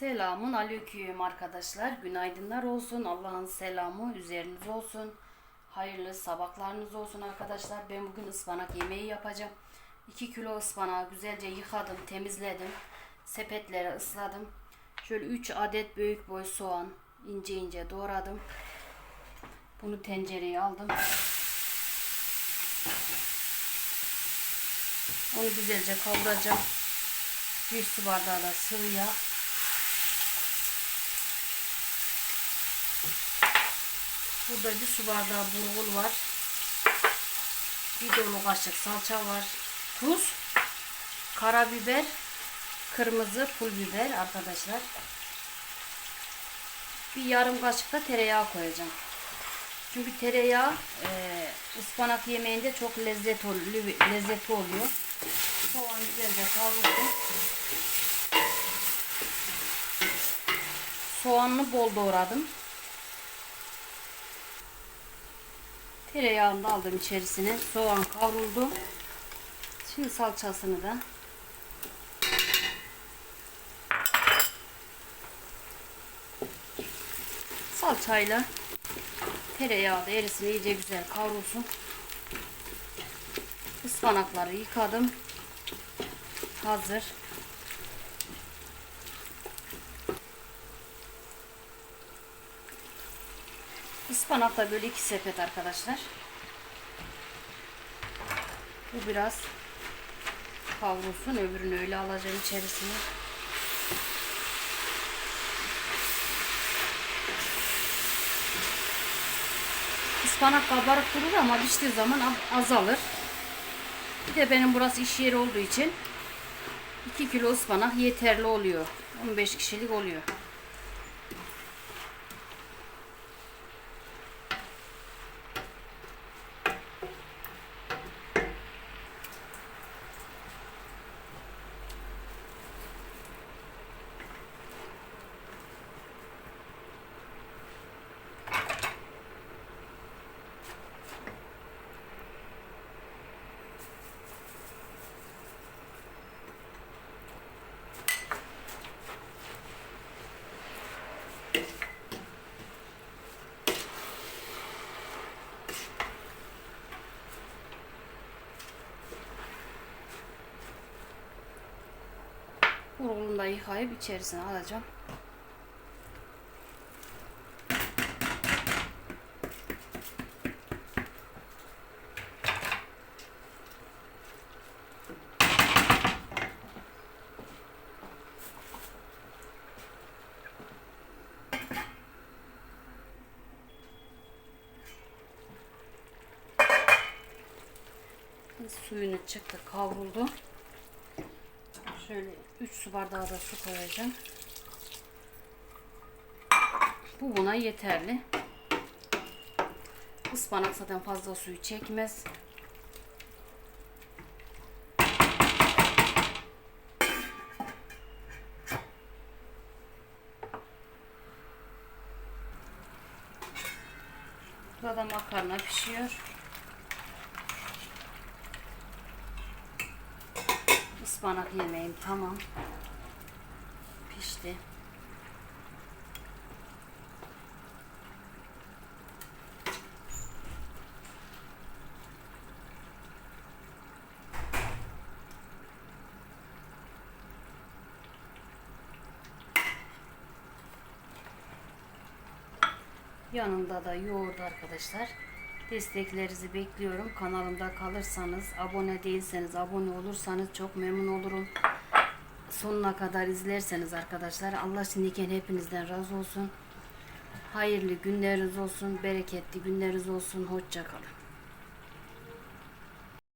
Selamun aleyküm arkadaşlar. Günaydınlar olsun. Allah'ın selamı üzeriniz olsun. Hayırlı sabahlarınız olsun arkadaşlar. Ben bugün ıspanak yemeği yapacağım. 2 kilo ıspanağı güzelce yıkadım, temizledim. Sepetlere ısladım. Şöyle 3 adet büyük boy soğan ince ince doğradım. Bunu tencereye aldım. Onu güzelce kavuracağım. Bir su bardağı da sıvı yağ. Burada bir su bardağı burgul var. Bir dolu kaşık salça var. Tuz, karabiber, kırmızı pul biber arkadaşlar. Bir yarım kaşık da tereyağı koyacağım. Çünkü tereyağı e, ıspanak yemeğinde çok lezzet oluyor, lezzetli oluyor. Soğan güzelce kavrulsun. Soğanını bol doğradım. Tereyağını da aldım içerisine. Soğan kavruldu. Şimdi salçasını da salçayla tereyağı da erisin iyice güzel kavrulsun. Ispanakları yıkadım. Hazır. Ispanak da böyle iki sepet arkadaşlar. Bu biraz kavrulsun. Öbürünü öyle alacağım içerisine. Ispanak kabarık durur ama piştiği zaman azalır. Bir de benim burası iş yeri olduğu için 2 kilo ıspanak yeterli oluyor. 15 kişilik oluyor. Da yıkayıp içerisine alacağım. Suyunu çıktı, kavruldu. Şöyle 3 su bardağı da su koyacağım. Bu buna yeterli. Ispanak zaten fazla suyu çekmez. Burada makarna pişiyor. Ispanak yemeğim tamam. Pişti. Yanında da yoğurt arkadaşlar. Desteklerinizi bekliyorum. Kanalımda kalırsanız, abone değilseniz, abone olursanız çok memnun olurum. Sonuna kadar izlerseniz arkadaşlar Allah şimdiden hepinizden razı olsun. Hayırlı günleriniz olsun, bereketli günleriniz olsun. Hoşçakalın.